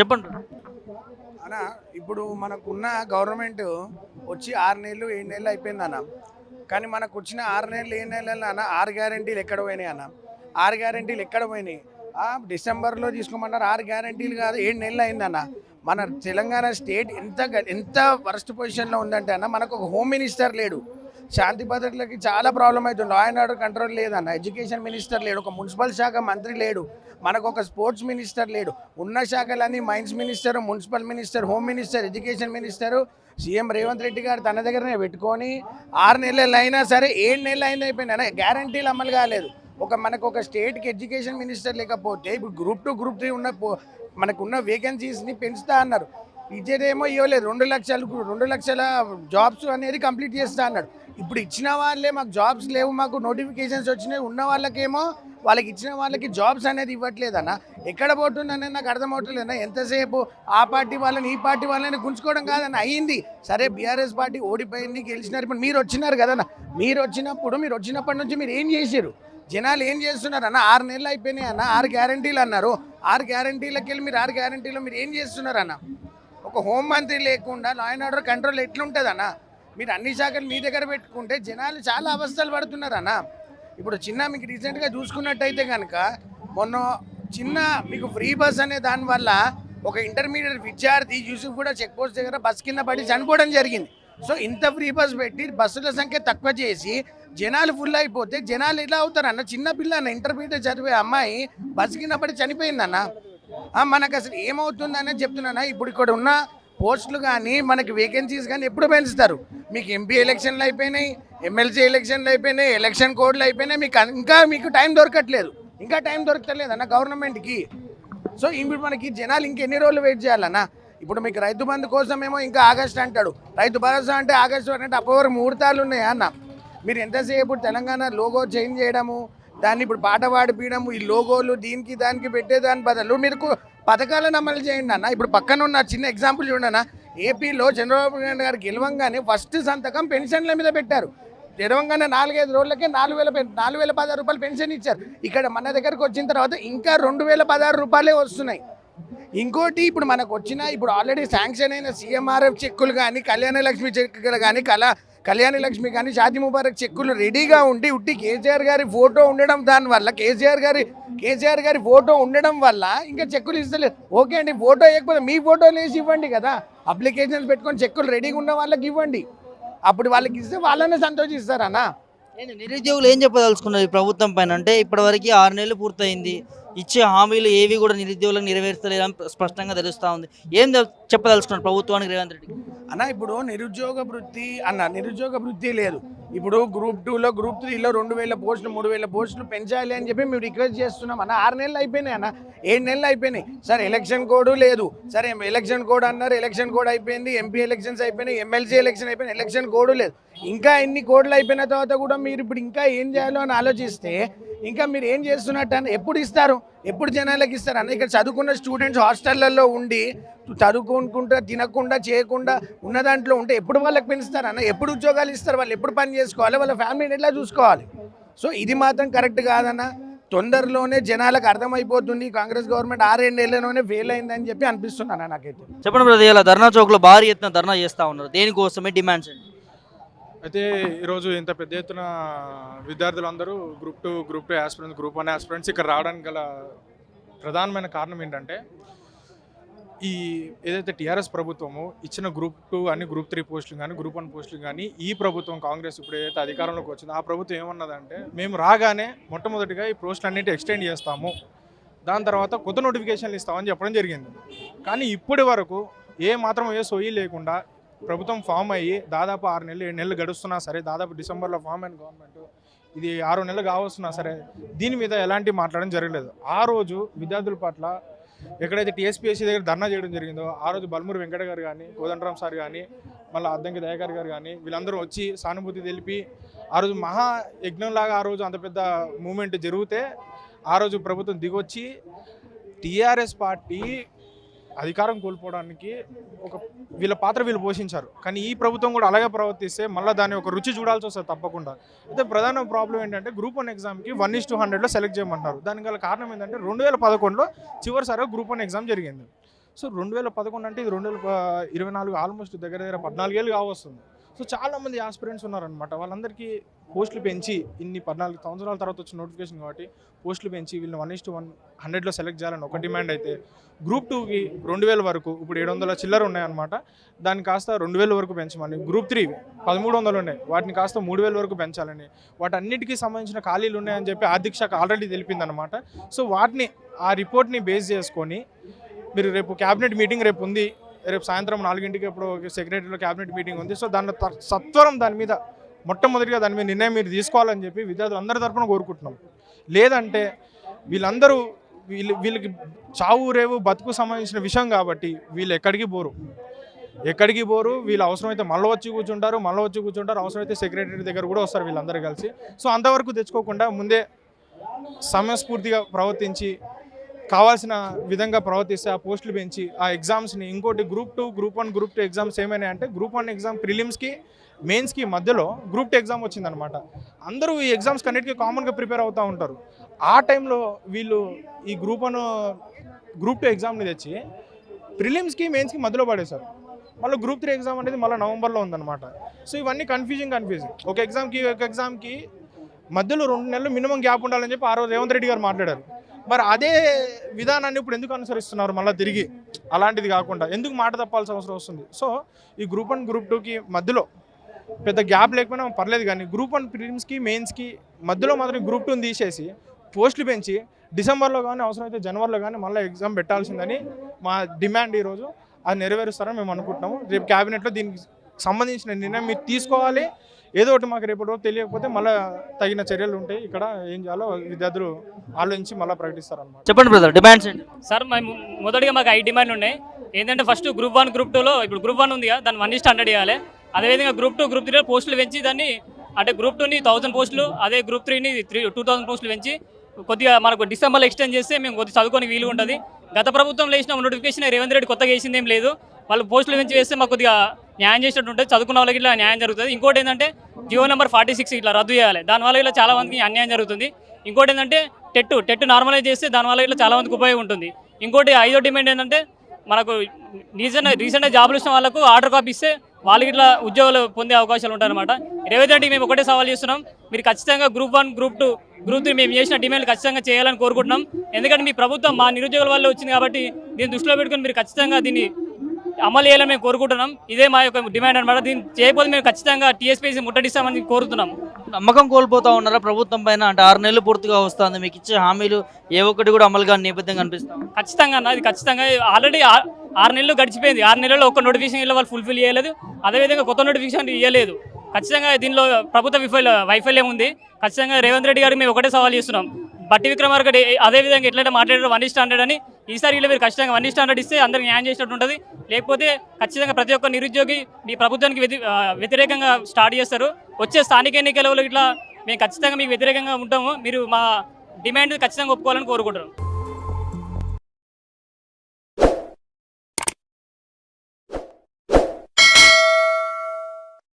చెప్పండి. అన్న ఇప్పుడు మనకున్న గవర్నమెంట్ వచ్చి ఆరు నెలలు ఏడు నెలలు అయిపోయింది అన్న. కానీ మనకు వచ్చిన ఆరు నెలలు ఏడు నెలలు అన్న ఆరు గ్యారంటీలు ఎక్కడ పోయినాయి అన్న? ఆరు గ్యారంటీలు ఎక్కడ పోయినాయి? డిసెంబర్లో తీసుకోమన్నారు ఆరు గ్యారంటీలు కాదు ఏడు నెలలు అయిందన్న మన తెలంగాణ స్టేట్ ఎంత ఎంత వరస్ట్ పొజిషన్లో ఉందంటే అన్న మనకు ఒక హోమ్ మినిస్టర్ లేడు. శాంతి భద్రతలకి చాలా ప్రాబ్లం అవుతుంది. లా అండ్ ఆర్డర్ కంట్రోల్ లేదన్న. ఎడ్యుకేషన్ మినిస్టర్ లేడు. ఒక మున్సిపల్ శాఖ మంత్రి లేడు. మనకు ఒక స్పోర్ట్స్ మినిస్టర్ లేడు. ఉన్న శాఖలన్నీ mines minister municipal minister home minister education minister CM Revanth Reddy గారు తన దగ్గరనే పెట్టుకొని ఆరు నెలలు అయినా సరే ఏడు నెలలు అయినా అయిపోయినా గ్యారంటీలు అమలు కాలేదు. ఒక మనకు ఒక స్టేట్కి ఎడ్యుకేషన్ మినిస్టర్ లేకపోతే ఇప్పుడు గ్రూప్ టూ గ్రూప్ త్రీ ఉన్న మనకున్న వేకెన్సీస్ని పెంచుతా అన్నారు. ఇచ్చేదేమో ఇవ్వలేదు. రెండు లక్షలు రెండు లక్షల జాబ్స్ అనేది కంప్లీట్ చేస్తా అన్నాడు. ఇప్పుడు ఇచ్చిన వాళ్ళే మాకు జాబ్స్ లేవు మాకు నోటిఫికేషన్స్ వచ్చినాయి. ఉన్న వాళ్ళకేమో వాళ్ళకి ఇచ్చిన వాళ్ళకి జాబ్స్ అనేది ఇవ్వట్లేదన్న ఎక్కడ పోతుందని నాకు అర్థమవుతలేదన్న ఎంతసేపు ఆ పార్టీ వాళ్ళని ఈ పార్టీ వాళ్ళని గుంజుకోవడం కాదన్న. అయ్యింది సరే బీఆర్ఎస్ పార్టీ ఓడిపోయింది గెలిచినారు. ఇప్పుడు మీరు వచ్చినారు కదన్న మీరు వచ్చినప్పుడు మీరు వచ్చినప్పటి నుంచి మీరు ఏం చేశారు? జనాలు ఏం చేస్తున్నారు అన్న? ఆరు నెలలు అయిపోయినాయి అన్న. ఆరు గ్యారంటీలు అన్నారు. ఆరు గ్యారంటీలకు వెళ్ళి మీరు ఆరు గ్యారంటీలో మీరు ఏం చేస్తున్నారు అన్న? ఒక హోం మంత్రి లేకుండా లా అండ్ ఆర్డర్ కంట్రోల్ ఎట్లుంటుంది అన్న మీరు అన్ని శాఖలు మీ దగ్గర పెట్టుకుంటే జనాలు చాలా అవస్థలు పడుతున్నారు అన్న. ఇప్పుడు చిన్న మీకు రీసెంట్గా చూసుకున్నట్టయితే కనుక మొన్న చిన్న మీకు ఫ్రీ బస్ అనే దానివల్ల ఒక ఇంటర్మీడియట్ విద్యార్థి యూసుఫ్ కూడా చెక్ పోస్ట్ దగ్గర బస్ కింద పడి చనిపోవడం జరిగింది. సో ఇంత ఫ్రీ బస్ పెట్టి బస్సుల సంఖ్య తక్కువ చేసి జనాలు ఫుల్ అయిపోతే జనాలు ఎలా అవుతారన్న చిన్న పిల్ల అన్న ఇంటర్మీడియట్ చదివే అమ్మాయి బస్ కింద పడి చనిపోయిందన్న. మనకు అసలు ఏమవుతుందనే చెప్తున్నానా? ఇప్పుడు ఇక్కడ ఉన్న పోస్టులు కానీ మనకి వేకెన్సీస్ కానీ ఎప్పుడు పెంచుతారు? మీకు ఎంపీ ఎలక్షన్లు అయిపోయినాయి ఎమ్మెల్సీ ఎలక్షన్లు అయిపోయినాయి ఎలక్షన్ కోడ్లు అయిపోయినాయి మీకు ఇంకా మీకు టైం దొరకట్లేదు. ఇంకా టైం దొరకట్లేదు అన్న గవర్నమెంట్కి. సో ఇప్పుడు మనకి జనాలు ఇంకెన్ని రోజులు వెయిట్ చేయాలన్నా? ఇప్పుడు మీకు రైతు బంధు కోసమేమో ఇంకా ఆగస్ట్ అంటాడు. రైతు భరోసా అంటే ఆగస్టు అంటే అప్పటి ముహూర్తాలు ఉన్నాయా అన్న? మీరు ఎంతసేపు తెలంగాణ లోగో చేంజ్ చేయడము దాన్ని ఇప్పుడు పాట పాడిపించడము ఈ లోగోలు దీనికి దానికి పెట్టేదాని బదులు మీరు కు- పథకాలను అమలు చేయండి అన్న. ఇప్పుడు పక్కన ఉన్న చిన్న ఎగ్జాంపుల్ చూడండి అన్న. ఏపీలో చంద్రబాబు నాయుడు గారు గెలవంగానే ఫస్ట్ సంతకం పెన్షన్ల మీద పెట్టారు. తెలంగాణ నాలుగైదు రోజులకే నాలుగు వేల నాలుగు వేల పదహారు రూపాయలు పెన్షన్ ఇచ్చారు. ఇక్కడ మన దగ్గరకు వచ్చిన తర్వాత ఇంకా రెండు వేల పదహారు రూపాయలే వస్తున్నాయి. ఇంకోటి ఇప్పుడు మనకు వచ్చిన ఇప్పుడు ఆల్రెడీ శాంక్షన్ అయిన సీఎంఆర్ఎఫ్ చెక్కులు కానీ కళ్యాణ లక్ష్మి చెక్కులు కానీ కళ కళ్యాణ లక్ష్మి కానీ షాజీ ముబారక్ చెక్కులు రెడీగా ఉండి ఉట్టి కేసీఆర్ గారి ఫోటో ఉండడం దానివల్ల కేసీఆర్ గారి కేసీఆర్ గారి ఫోటో ఉండడం వల్ల ఇంకా చెక్కులు ఇస్తలేదు. ఓకే అండి ఫోటో ఇవ్వకపోతే మీ ఫోటోలు వేసి ఇవ్వండి కదా. అప్లికేషన్స్ పెట్టుకొని చెక్కులు రెడీగా ఉన్న వాళ్ళకి ఇవ్వండి. అప్పుడు వాళ్ళకి ఇస్తే వాళ్ళనే సంతోషిస్తారన్నా నిరుద్యోగులు ఏం చెప్పదలుచుకున్నారు ఈ ప్రభుత్వం పైన? అంటే ఇప్పటివరకు ఆరు నెలలు పూర్తయింది. ఇచ్చే హామీలు ఏవి కూడా నిరుద్యోగులకు నెరవేర్చలేదని స్పష్టంగా తెలుస్తూ ఉంది. ఏం చెప్- చెప్పదలుచుకున్నారు ప్రభుత్వానికి రేవంత్ రెడ్డి అన్న ఇప్పుడు నిరుద్యోగ వృత్తి అన్న నిరుద్యోగ వృత్తి లేదు. ఇప్పుడు గ్రూప్ టూలో గ్రూప్ త్రీలో రెండు వేల పోస్టులు మూడు వేల పోస్టులు పెంచాలి అని చెప్పి మేము రిక్వెస్ట్ చేస్తున్నాం. అన్న ఆరు నెలలు అయిపోయినాయి అన్న. ఏడు నెలలు అయిపోయినాయి. సార్ ఎలక్షన్ కోడ్ లేదు. సరే ఎలక్షన్ కోడ్ అన్నారు ఎలక్షన్ కోడ్ అయిపోయింది. ఎంపీ ఎలక్షన్స్ అయిపోయినాయి ఎమ్మెల్సీ ఎలక్షన్ అయిపోయినాయి ఎలక్షన్ కోడ్ లేదు. ఇంకా ఎన్ని కోడ్లు అయిపోయిన తర్వాత కూడా మీరు ఇప్పుడు ఇంకా ఏం చేయాలో అని ఆలోచిస్తే ఇంకా మీరు ఏం చేస్తున్నట్టు అన్న ఎప్పుడు ఇస్తారు? ఎప్పుడు జనాలకు ఇస్తారు? అన్న ఇక్కడ చదువుకున్న స్టూడెంట్స్ హాస్టళ్ళలో ఉండి చదువుకుంటుంటా తినకుండా చేయకుండా ఉన్న దాంట్లో ఉంటే ఎప్పుడు వాళ్ళకి పెంచుతారు? అన్న ఎప్పుడు ఉద్యోగాలు ఇస్తారు? వాళ్ళు ఎప్పుడు పని చేసుకోవాలి? వాళ్ళ ఫ్యామిలీని ఎట్లా చూసుకోవాలి? సో ఇది మాత్రం కరెక్ట్ కాదన్న. తొందరలోనే జనాలకు అర్థమైపోతుంది. కాంగ్రెస్ గవర్నమెంట్ ఆరేళ్ళలోనే నెలలోనే ఫెయిల్ అయిందని చెప్పి అనిపిస్తున్నాను నాకైతే. చెప్పండి బ్రదర్ ఇలా ధర్నా చౌక్లో భారీ ఎత్తున ధర్నా చేస్తా ఉన్నారు. దేనికోసమే డిమాండ్స్ అండి? అయితే ఈరోజు ఇంత పెద్ద ఎత్తున విద్యార్థులందరూ group two group two aspirants group one aspirants ఇక్కడ రావడానికి గల ప్రధానమైన కారణం ఏంటంటే ఈ ఏదైతే టీఆర్ఎస్ ప్రభుత్వము ఇచ్చిన గ్రూప్ టూ అని గ్రూప్ త్రీ పోస్టులు కానీ గ్రూప్ వన్ పోస్టులు కానీ ఈ ప్రభుత్వం కాంగ్రెస్ ఇప్పుడు ఏదైతే అధికారంలోకి వచ్చిందో ఆ ప్రభుత్వం ఏమన్నదంటే మేము రాగానే మొట్టమొదటిగా ఈ పోస్టులు అన్నిటి ఎక్స్టెండ్ చేస్తాము. దాని తర్వాత కొత్త నోటిఫికేషన్లు ఇస్తామని చెప్పడం జరిగింది. కానీ ఇప్పటి వరకు ఏ మాత్రం ఏ సొయ్యి లేకుండా ప్రభుత్వం ఫామ్ అయ్యి దాదాపు ఆరు నెలలు ఏడు నెలలు గడుస్తున్నా సరే దాదాపు డిసెంబర్లో ఫామ్ అయిన గవర్నమెంట్ ఇది ఆరు నెలలు కావస్తున్నా సరే దీని మీద ఎలాంటి మాట్లాడడం జరగలేదు. ఆ రోజు విద్యార్థుల పట్ల ఎక్కడైతే టీఎస్పీఎస్సీ దగ్గర ధర్నా చేయడం జరిగిందో ఆ రోజు బల్మూరి వెంకట గారు కానీ కోదండరామ్ సార్ కానీ మళ్ళీ అద్దంకి దయాకర్ గారు కానీ వీళ్ళందరూ వచ్చి సానుభూతి తెలిపి ఆ రోజు మహా యజ్ఞంలాగా ఆ రోజు అంత పెద్ద మూమెంట్ జరిగితే ఆ రోజు ప్రభుత్వం దిగొచ్చి టీఆర్ఎస్ పార్టీ అధికారం కోల్పోవడానికి ఒక వీళ్ళ పాత్ర వీళ్ళు పోషించారు. కానీ ఈ ప్రభుత్వం కూడా అలాగే ప్రవర్తిస్తే మళ్ళీ దాని ఒక రుచి చూడాల్సి వస్తుంది తప్పకుండా. అయితే ప్రధాన ప్రాబ్లం ఏంటంటే గ్రూప్ వన్ ఎగ్జామ్కి వన్ ఇస్ టూ హండ్రెడ్లో సెలెక్ట్ చేయమంటున్నారు. దానికి గల కారణం ఏంటంటే రెండు వేల పదకొండులో చివరిసారి గ్రూప్ వన్ ఎగ్జామ్ జరిగింది. సో రెండు వేల పదకొండు అంటే ఇది రెండు వేల ఇరవై నాలుగు ఆల్మోస్ట్ దగ్గర దగ్గర పద్నాలుగేళ్ళు కావస్తుంది. సో చాలామంది ఆస్పిరెంట్స్ ఉన్నారనమాట వాళ్ళందరికీ పోస్టులు పెంచి ఇన్ని పద్నాలుగు సంవత్సరాల తర్వాత వచ్చిన నోటిఫికేషన్ కాబట్టి పోస్టులు పెంచి వీళ్ళని వన్ ఇస్ టు వన్ హండ్రెడ్లో సెలెక్ట్ చేయాలని ఒక డిమాండ్ అయితే గ్రూప్ టూకి రెండు వేల వరకు ఇప్పుడు ఏడు వందల చిల్లర ఉన్నాయన్నమాట. దాన్ని కాస్త రెండు వేల వరకు పెంచమని గ్రూప్ త్రీ పదమూడు వందలు ఉన్నాయి. వాటిని కాస్త మూడు వేల వరకు పెంచాలని. వాటన్నిటికీ సంబంధించిన ఖాళీలు ఉన్నాయని చెప్పి ఆర్థిక శాఖ ఆల్రెడీ తెలిపిందనమాట సో వాటిని ఆ రిపోర్ట్ని బేస్ చేసుకొని మీరు రేపు క్యాబినెట్ మీటింగ్ రేపు ఉంది. రేపు సాయంత్రం నాలుగింటికి ఇప్పుడు సెక్రటరీలో క్యాబినెట్ మీటింగ్ ఉంది. సో దాని సత్వరం దాని మీద మొట్టమొదటిగా దాని మీద నిర్ణయం మీరు తీసుకోవాలని చెప్పి విద్యార్థులందరి తరఫున కోరుకుంటున్నాం. లేదంటే వీళ్ళందరూ వీళ్ళు వీళ్ళకి చావు రేవు బతుకు సంబంధించిన విషయం కాబట్టి వీళ్ళు ఎక్కడికి పోరు. ఎక్కడికి పోరు? వీళ్ళు అవసరమైతే మళ్ళీ వచ్చి కూర్చుంటారు మళ్ళీ వచ్చి కూర్చుంటారు. అవసరమైతే సెక్రటరీ దగ్గర కూడా వస్తారు వీళ్ళందరూ కలిసి. సో అంతవరకు తెచ్చుకోకుండా ముందే సమయస్ఫూర్తిగా ప్రవర్తించి కావాల్సిన విధంగా ప్రవర్తిస్తే ఆ పోస్టులు పెంచి ఆ ఎగ్జామ్స్ని ఇంకోటి group two group one group two exams ఏమైనా అంటే గ్రూప్ వన్ ఎగ్జామ్ ప్రిలిమ్స్కి మెయిన్స్కి మధ్యలో గ్రూప్ టూ ఎగ్జామ్ వచ్చిందనమాట అందరూ ఈ ఎగ్జామ్స్ కన్నిటికీ కామన్గా ప్రిపేర్ అవుతూ ఉంటారు. ఆ టైంలో వీళ్ళు ఈ గ్రూప్ వన్ గ్రూప్ టూ ఎగ్జామ్ని తెచ్చి ప్రిలిమ్స్కి మెయిన్స్కి మధ్యలో పడేశారు. మళ్ళీ గ్రూప్ త్రీ ఎగ్జామ్ అనేది మళ్ళీ నవంబర్లో ఉందన్నమాట. సో ఇవన్నీ కన్ఫ్యూజింగ్ కన్ఫ్యూజింగ్ ఒక ఎగ్జామ్కి ఒక ఎగ్జామ్కి మధ్యలో రెండు నెలలు మినిమం గ్యాప్ ఉండాలని చెప్పి ఆ రోజు రేవంత్ రెడ్డి గారు మాట్లాడారు. మరి అదే విధానాన్ని ఇప్పుడు ఎందుకు అనుసరిస్తున్నారు మళ్ళీ తిరిగి? అలాంటిది కాకుండా ఎందుకు మాట తప్పాల్సిన అవసరం వస్తుంది? సో ఈ గ్రూప్ వన్ గ్రూప్ టూకి మధ్యలో పెద్ద గ్యాప్ లేకపోయినా పర్లేదు కానీ గ్రూప్ వన్ ప్రిలిమ్స్కి మెయిన్స్కి మధ్యలో మాత్రం గ్రూప్ టూని తీసేసి పోస్టులు పెంచి డిసెంబర్లో కానీ అవసరమైతే జనవరిలో కానీ మళ్ళీ ఎగ్జామ్ పెట్టాల్సిందని మా డిమాండ్ ఈరోజు. అది నెరవేరుస్తారని మేము అనుకుంటున్నాము. రేపు క్యాబినెట్లో దీనికి సంబంధించిన నిర్ణయం మీరు తీసుకోవాలి. ఏదో ఒకటి మాకు రేపటి రోజు తెలియకపోతే మళ్ళీ తగిన చర్యలు ఉంటాయి. ఇక్కడ ఏం చేయాలో విద్యార్థులు ఆలోచించి మళ్ళీ ప్రకటిస్తారన్నమాట. చెప్పండి బ్రదర్ డిమాండ్స్ ఏంటి? సార్ మేము మొదటిగా మాకు ఐదు డిమాండ్లు ఉన్నాయి. ఏంటంటే ఫస్ట్ గ్రూప్ వన్ గ్రూప్ టూలో ఇప్పుడు గ్రూప్ వన్ ఉంది కదా దాన్ని వన్ ఇస్ట్ హండ్రెడ్ ఇవ్వాలి అదేవిధంగా గ్రూప్ టూ గ్రూప్ త్రీలో పోస్టులు పెంచి దాన్ని అంటే గ్రూప్ టూని థౌసండ్ పోస్టులు అదే గ్రూప్ త్రీని త్రీ టూ థౌసండ్ పోస్టులు పెంచి కొద్దిగా మనకు డిసెంబర్లో ఎక్స్టెండ్ చేస్తే మేము కొద్దిగా చదువుకొని వీలు ఉంటుంది. గత ప్రభుత్వం వేసిన నోటిఫికేషన్ రేవంత్ రెడ్డి కొత్తగా వేసింది ఏం లేదు. వాళ్ళు పోస్టులు పెంచి వేస్తే మాకు కొద్దిగా న్యాయం చేసినట్టు ఉంటుంది చదువుకున్న వాళ్ళకి ఇట్లా న్యాయం జరుగుతుంది. ఇంకోటి ఏంటంటే జియో నెంబర్ ఫార్టీ సిక్స్ ఇట్లా రద్దు చేయాలి. దానివల్ల ఇలా చాలా మందికి అన్యాయం జరుగుతుంది. ఇంకోటి ఏంటంటే టెట్ టెట్ నార్మలైజ్ చేస్తే దానివల్ల ఇట్లా చాలా మందికి ఉపయోగం ఉంటుంది. ఇంకోటి ఐదో డిమాండ్ ఏంటంటే మనకు రీసెంట్ రీసెంట్గా జాబులు ఇచ్చిన వాళ్ళకు ఆర్డర్ కాపీ ఇస్తే వాళ్ళకి ఇట్లా ఉద్యోగాలు పొందే అవకాశాలు ఉంటాయన్నమాట. ఇరవై రెడ్డి మేము ఒకటే సవాల్ చేస్తున్నాం. మీరు ఖచ్చితంగా group one group two group three మేము చేసిన డిమాండ్ ఖచ్చితంగా చేయాలని కోరుకుంటున్నాం. ఎందుకంటే మీ ప్రభుత్వం మా నిరుద్యోగుల వల్ల వచ్చింది కాబట్టి దీన్ని దృష్టిలో పెట్టుకొని మీరు ఖచ్చితంగా దీన్ని అమలు చేయాలని మేము కోరుకుంటున్నాం. ఇదే మా యొక్క డిమాండ్ అనమాట దీన్ని చేయకపోతే మేము ఖచ్చితంగా టీఎస్పీసీ ముట్టడిస్తామని కోరుతున్నాం. నమ్మకం కోల్పోతా ఉన్నారా ప్రభుత్వం పైన? అంటే ఆరు నెలలు పూర్తిగా వస్తుంది. మీకు ఇచ్చే హామీలు ఏ ఒక్కటి కూడా అమలుగా నేపథ్యం కనిపిస్తాం ఖచ్చితంగా అన్న ఇది ఖచ్చితంగా. ఆల్రెడీ ఆరు నెలలు గడిచిపోయింది. ఆరు నెలల్లో ఒక్క నోటిఫికేషన్ వాళ్ళు ఫుల్ఫిల్ చేయలేదు. అదేవిధంగా కొత్త నోటిఫికేషన్ ఇవ్వలేదు. ఖచ్చితంగా దీనిలో ప్రభుత్వ విఫల వైఫల్యం ఉంది. ఖచ్చితంగా రేవంత్ రెడ్డి గారికి మేము ఒకటే సవాల్ చేస్తున్నాం. బట్టి విక్రమార్క అదేవిధంగా ఎట్లయితే మాట్లాడారు వన్ ఇస్ట్ హండ్రెడ్ అని ఈసారి వీళ్ళు మీరు ఖచ్చితంగా వన్ స్టాండర్డ్ ఇస్తే అందరికి న్యాయం చేసినట్టు ఉంటుంది. లేకపోతే ఖచ్చితంగా ప్రతి ఒక్క నిరుద్యోగి మీ ప్రభుత్వానికి వ్యతిరేకంగా స్టార్ట్ చేస్తారు. వచ్చే స్థానిక ఎన్నికలలో ఇట్లా మేము ఖచ్చితంగా మీకు వ్యతిరేకంగా ఉంటాము. మీరు మా డిమాండ్ ఖచ్చితంగా ఒప్పుకోవాలని కోరుకుంటున్నాం.